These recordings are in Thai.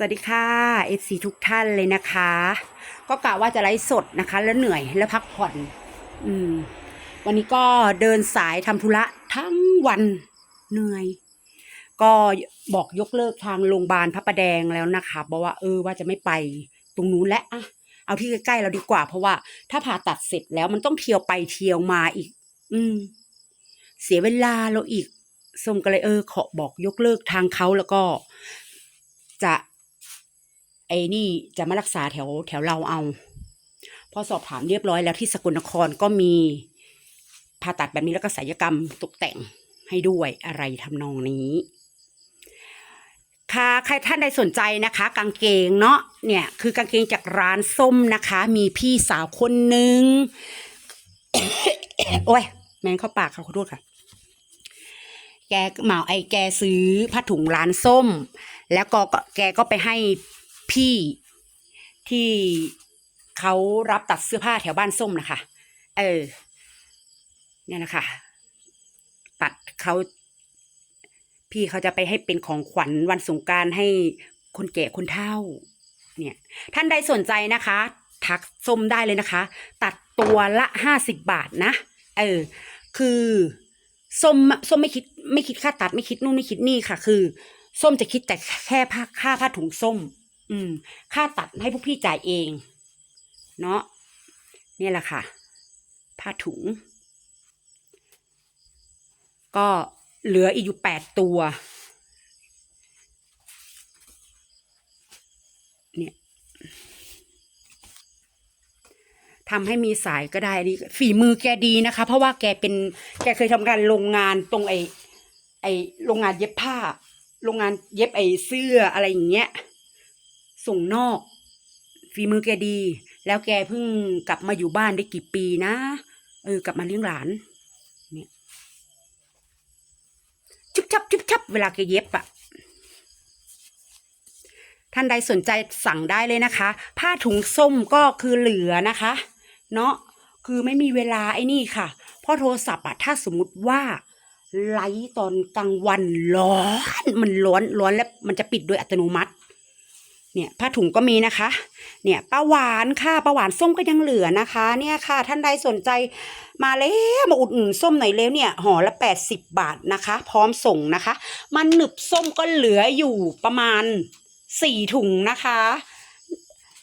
สวัสดีค่ะ FC ทุกท่านเลยนะคะ ก็กะว่าจะไลฟ์สดนะคะ แล้วเหนื่อยแล้วพักผ่อน อืม วันนี้ก็เดินสายทำธุระทั้งวันเหนื่อย ก็บอกยกเลิกทางโรงพยาบาลพระประแดงแล้วนะคะบอกว่าเออว่าจะไม่ไปตรงนู้นและอะเอาที่ใกล้ๆเราดีกว่า เพราะว่าถ้าผ่าตัดเสร็จแล้วมันต้องเที่ยวไปเที่ยวมาอีก อืม เสียเวลาเราอีกสมก็เลยเออขอบอกยกเลิกทางเขาแล้วก็จะ ไอ้นี่จะมารักษาแถวแถวเราเอา พอสอบถามเรียบร้อยแล้วที่สกลนครก็มีผ่าตัดแบบนี้แล้วก็ศัลยกรรมตกแต่งให้ด้วยอะไรทำนองนี้ ค่ะใครท่านใดสนใจนะคะ กางเกงเนาะเนี่ยคือกางเกงจากร้านส้มนะคะ มีพี่สาวคนหนึ่งโอ้ยแมงเข้าปากค่ะขอโทษค่ะ แกเหมาไอ้แกซื้อผ้าถุงร้านส้ม แล้วก็แกก็ไปให้ พี่ที่เขารับตัดเสื้อผ้าแถวบ้านส้มนะคะ เออ เนี่ยนะคะ ตัดเขาพี่เขาจะไปให้เป็นของขวัญวันสงการให้คนแก่คนเฒ่า เนี่ย ท่านใดสนใจนะคะ ทักส้มได้เลยนะคะ ตัดตัวละห้าสิบบาทนะ เออ คือส้มส้มไม่คิดไม่คิดค่าตัดไม่คิดนู่นไม่คิดนี่ค่ะ คือ ส้มจะคิดแต่แค่ผ้าค่าผ้าถุงส้ม อืม ค่าตัดให้พวกพี่จ่ายเอง เนาะนี่แหละค่ะ ผ้าถุง ก็เหลืออีกอยู่แปดตัว เนี่ยทำให้มีสายก็ได้อันนี้ฝีมือแกดีนะคะ เพราะว่าแกเป็นแกเคยทำงานโรงงานตรงไอไอโรงงานเย็บผ้า โรงงานเย็บไอเสื้ออะไรอย่างเงี้ย ส่งนอก ฝีมือแกดี แล้วแกเพิ่งกลับมาอยู่บ้านได้กี่ปีนะ เออกลับมาเลี้ยงหลานเนี่ยชุบชับชุบชับเวลาแกเย็บอะท่านใดสนใจสั่งได้เลยนะคะ ผ้าถุงส้มก็คือเหลือนะคะ เนาะคือไม่มีเวลาไอ้นี่ค่ะ เพราะโทรศัพท์อะถ้าสมมติว่าไลฟ์ตอนกลางวันร้อน มันร้อนร้อนแล้วมันจะปิดโดยอัตโนมัติ เนี่ยผ้าถุงก็มีนะคะ เนี่ยป้าหวานค่ะป้าหวานส้มก็ยังเหลือนะคะ เนี่ยค่ะท่านใดสนใจมาแล้วมาอุดหนุนส้มหน่อยแล้วเนี่ยห่อละแปดสิบบาทนะคะ พร้อมส่งนะคะ มันหนึบส้มก็เหลืออยู่ประมาณสี่ถุงนะคะ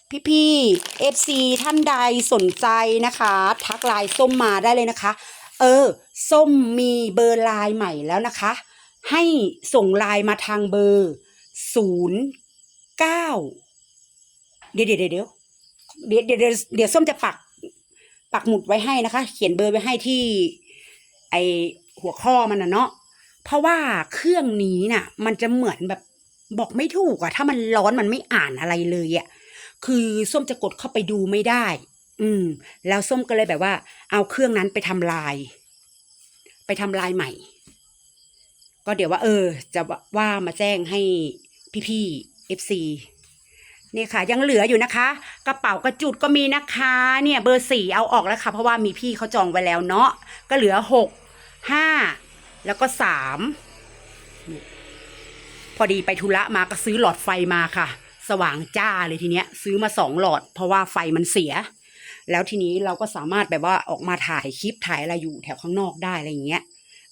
พี่พี่เอฟซีท่านใดสนใจนะคะ ทักไลน์ส้มมาได้เลยนะคะ เออ ส้มมีเบอร์ไลน์ใหม่แล้วนะคะ ให้ส่งไลน์มาทางเบอร์ศูนย์ เก้าเดี๋ยวเดี๋ยวเดี๋ยวเดี๋ยวเดี๋ยวเดี๋ยวส้มจะปัก ปักหมุดไว้ให้นะคะ เขียนเบอร์ไว้ให้ที่ ไอหัวข้อมันนะเนาะเพราะว่าเครื่องนี้น่ะ มันจะเหมือนแบบบอกไม่ถูกอะถ้ามันร้อนมันไม่อ่านอะไรเลยอะคือส้มจะกดเข้าไปดูไม่ได้ อืม แล้วส้มก็เลยแบบว่า เอาเครื่องนั้นไปทำลาย ไปทำลายใหม่ ก็เดี๋ยวว่า เออ จะว่ามาแจ้งให้พี่ๆ FC เนี่ยค่ะ ยังเหลืออยู่นะคะ กระเป๋ากระจุดก็มีนะคะ เนี่ยเบอร์สี่เอาออกแล้วค่ะ เพราะว่ามีพี่เขาจองไว้แล้วเนาะก็เหลือหกห้าแล้วก็สามพอดีไปธุระมาก็ซื้อหลอดไฟมาค่ะ สว่างจ้าเลยทีเนี้ย ซื้อมาสองหลอด เพราะว่าไฟมันเสีย แล้วทีนี้เราก็สามารถแบบว่าออกมาถ่ายคลิปถ่ายอะไรอยู่แถวข้างนอกได้อะไรอย่างเงี้ย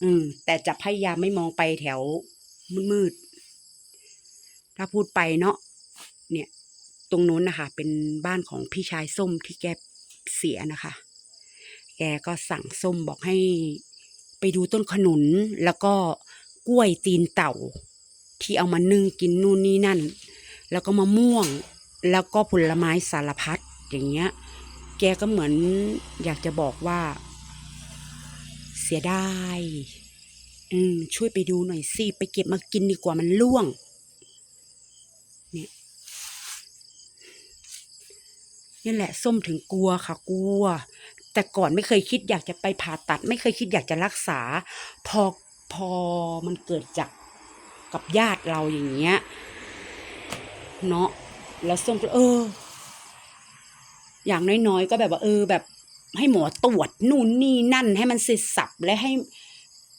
อืม แต่จะพยายามไม่มองไปแถวมืดๆ ถ้าพูดไปเนาะเนี่ยตรงนู้นนะคะ เป็นบ้านของพี่ชายส้มที่แกเสียนะคะ แกก็สั่งส้มบอกให้ไปดูต้นขนุนแล้วก็กล้วยตีนเต่า ที่เอามานึ่งกินนู่นนี่นั่น แล้วก็มะม่วงแล้วก็ผลไม้สารพัดอย่างเงี้ย แกก็เหมือนอยากจะบอกว่า เสียดายอืมช่วยไปดูหน่อยสิไปเก็บมากินดีกว่ามันล่วง นี่แหละส้มถึงกลัวค่ะกลัว แต่ก่อนไม่เคยคิดอยากจะไปผ่าตัด ไม่เคยคิดอยากจะรักษา พอพอมันเกิดจากกับญาติเราอย่างเงี้ยเนาะแล้วส้มก็เออ อย่างน้อยๆก็แบบว่า เออ แบบให้หมอตรวจนู่นนี่นั่นให้มันเสร็จสับและให้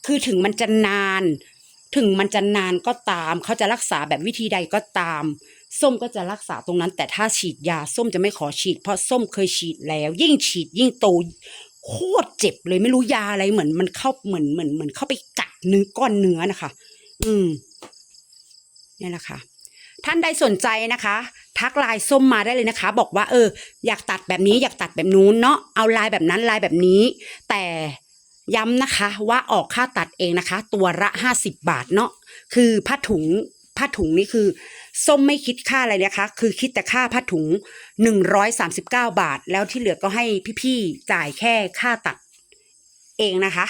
คือถึงมันจะนาน ถึงมันจะนานก็ตาม เขาจะรักษาแบบวิธีใดก็ตามส้มก็จะรักษาตรงนั้น แต่ถ้าฉีดยาส้มจะไม่ขอฉีด เพราะส้มเคยฉีดแล้ว ยิ่งฉีดยิ่งโตโคตรเจ็บเลยไม่รู้ยาอะไรเหมือนมันเข้าเหมือนเหมือนเหมือนเข้าไปกัดเนื้อก้อนเนื้อนะคะ อืมนี่แหละค่ะท่านใดสนใจนะคะ ทักไลน์ส้มมาได้เลยนะคะ บอกว่า เออ อยากตัดแบบนี้อยากตัดแบบนู้นเนาะเอาลายแบบนั้นลายแบบนี้ แต่ย้ำนะคะว่าออกค่าตัดเองนะคะ ตัวละห้าสิบบาทเนาะคือผ้าถุง ผ้าถุงนี่คือส้มไม่คิดค่าอะไรนะคะ คือคิดแต่ค่าผ้าถุงหนึ่งร้อยสามสิบเก้าบาท แล้วที่เหลือก็ให้พี่ๆจ่ายแค่ค่าตัดเองนะคะ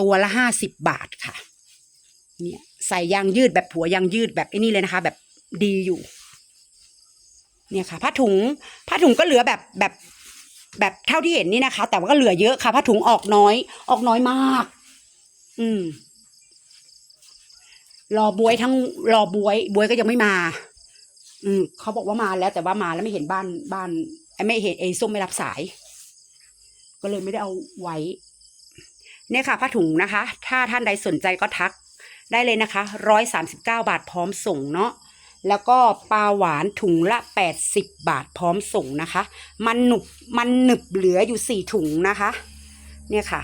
ตัวละห้าสิบบาทค่ะ เนี่ยใส่ยางยืดแบบผัวยางยืดแบบไอ้นี่เลยนะคะ แบบดีอยู่ เนี่ยค่ะ ผ้าถุงผ้าถุงก็เหลือแบบแบบแบบเท่าที่เห็นนี่นะคะ แต่ว่าก็เหลือเยอะค่ะผ้าถุงออกน้อย ออกน้อยมาก อืม รอบวยทั้งรอบวย บวยก็ยังไม่มา อืมเขาบอกว่ามาแล้ว แต่ว่ามาแล้วไม่เห็นบ้านบ้านไอ้ไม่เห็นไอ้ส้มไม่รับสาย ก็เลยไม่ได้เอาไว้ เนี่ยค่ะผ้าถุงนะคะ ถ้าท่านใดสนใจก็ทักได้เลยนะคะร้อยสามสิบเก้าบาทพร้อมส่งเนาะแล้วก็ปลาหวานถุงละแปดสิบบาทพร้อมส่งนะคะ มันหนุบมันหนึบเหลืออยู่สี่ถุงนะคะ เนี่ยค่ะ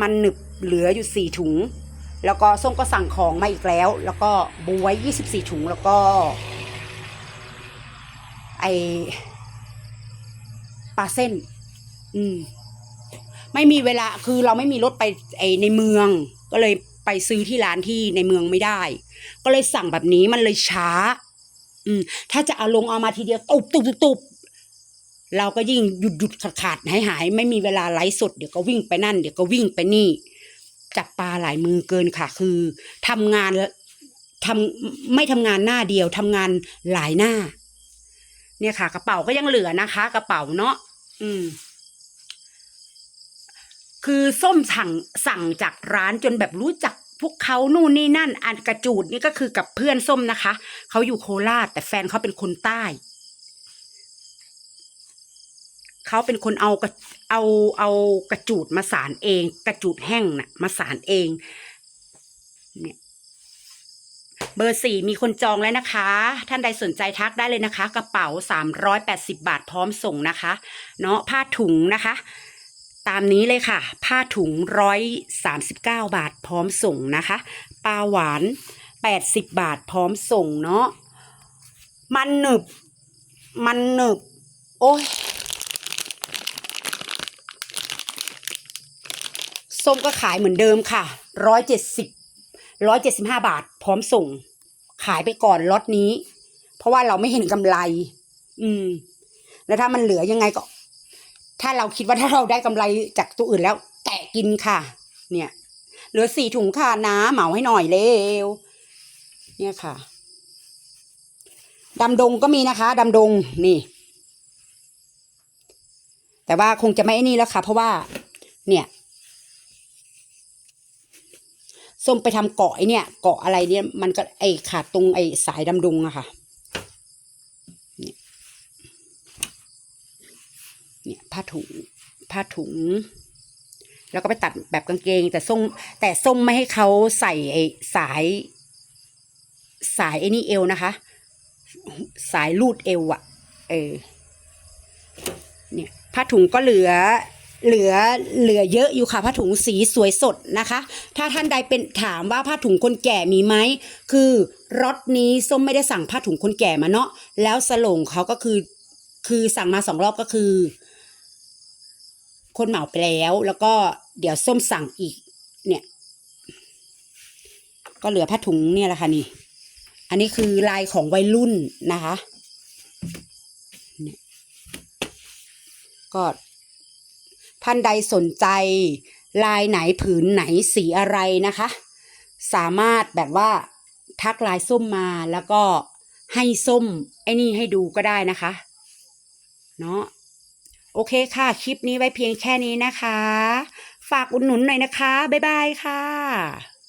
มันหนึบเหลืออยู่สี่ถุง แล้วก็ส้มก็สั่งของมาอีกแล้ว แล้วก็บวยยี่สิบสี่ถุงแล้วก็ ไอปลาเส้น อืม ไม่มีเวลาคือเราไม่มีรถไปไอในเมือง ก็เลยไปซื้อที่ร้านที่ในเมืองไม่ได้ ก็เลยสั่งแบบนี้มันเลยช้า อืม ถ้าจะเอาลงเอามาทีเดียวตุบตุบตุบตุบเราก็ยิ่งหยุดหยุดขาดขาดหายหายไม่มีเวลาไลฟ์สดเดี๋ยวก็วิ่งไปนั่นเดี๋ยวก็วิ่งไปนี่ จับปลาหลายมือเกินค่ะ คือทำงานทำไม่ทำงานหน้าเดียวทำงานหลายหน้า เนี่ยค่ะ กระเป๋าก็ยังเหลือนะคะ กระเป๋าเนาะอืม คือส้มสั่งสั่งจากร้านจนแบบรู้จักพวกเขานู่นนี่นั่น อันกระจูดนี่ก็คือกับเพื่อนส้มนะคะ เขาอยู่โคราชแต่แฟนเขาเป็นคนใต้ เขาเป็นคนเอากระเอาเอากระจูดมาสารเอง กระจูดแห้งน่ะ มาสารเอง เนี่ย เบอร์สี่มีคนจองแล้วนะคะ ท่านใดสนใจทักได้เลยนะคะ กระเป๋าสามร้อยแปดสิบาทพร้อมส่งนะคะ เนาะผ้าถุงนะคะ ตามนี้เลยค่ะ ผ้าถุงร้อยสามสิบเก้าบาทพร้อมส่งนะคะปลาหวานแปดสิบบาทพร้อมส่งเนาะมันหนึบ มันหนึบ โอ้ย ส้มก็ขายเหมือนเดิมค่ะร้อยเจ็ดสิบร้อยเจ็ดสิบห้าบาท พร้อมส่ง ขายไปก่อนล็อตนี้ เพราะว่าเราไม่เห็นกำไร อืม แล้วถ้ามันเหลือยังไงก็ ถ้าเราคิดว่าถ้าเราได้กำไรจากตัวอื่นแล้วแตะกินค่ะ เนี่ย เหลือสี่ถุงค่ะนะเหมาให้หน่อยเร็วเนี่ยค่ะดำดงก็มีนะคะดำดงนี่ แต่ว่าคงจะไม่นี่แล้วค่ะ เพราะว่า เนี่ย ส้มไปทำเกาะไอเนี่ยเกาะอะไรเนี่ยมันก็ไอขาดตรงไอสายดำดุงอะค่ะเนี่ยเนี่ยผ้าถุงผ้าถุง แล้วก็ไปตัดแบบกางเกง แต่ส้มแต่ส้มไม่ให้เขาใส่ไอสายสายไอ้นี่เอวนะคะ สายลูดเอวอะเออเนี่ยผ้าถุงก็เหลือ เหลือเหลือเยอะอยู่ค่ะผ้าถุงสีสวยสดนะคะ ถ้าท่านใดเป็นถามว่าผ้าถุงคนแก่มีไหมคือรถนี้ส้มไม่ได้สั่งผ้าถุงคนแก่มาเนาะแล้วสลงเขาก็คือ คือสั่งมาสองรอบก็คือ คนเหมาไปแล้ว แล้วก็เดี๋ยวส้มสั่งอีก เนี่ย ก็เหลือผ้าถุงเนี่ยแหละค่ะนี่ อันนี้คือลายของวัยรุ่นนะคะก็ ท่านใดสนใจ ลายไหนผืนไหนสีอะไรนะคะ สามารถแบบว่าทักลายส้มมาแล้วก็ให้ส้มไอ้นี่ให้ดูก็ได้นะคะ เนาะโอเคค่ะ คลิปนี้ไว้เพียงแค่นี้นะคะ ฝากอุดหนุนหน่อยนะคะ บ๊ายบายค่ะ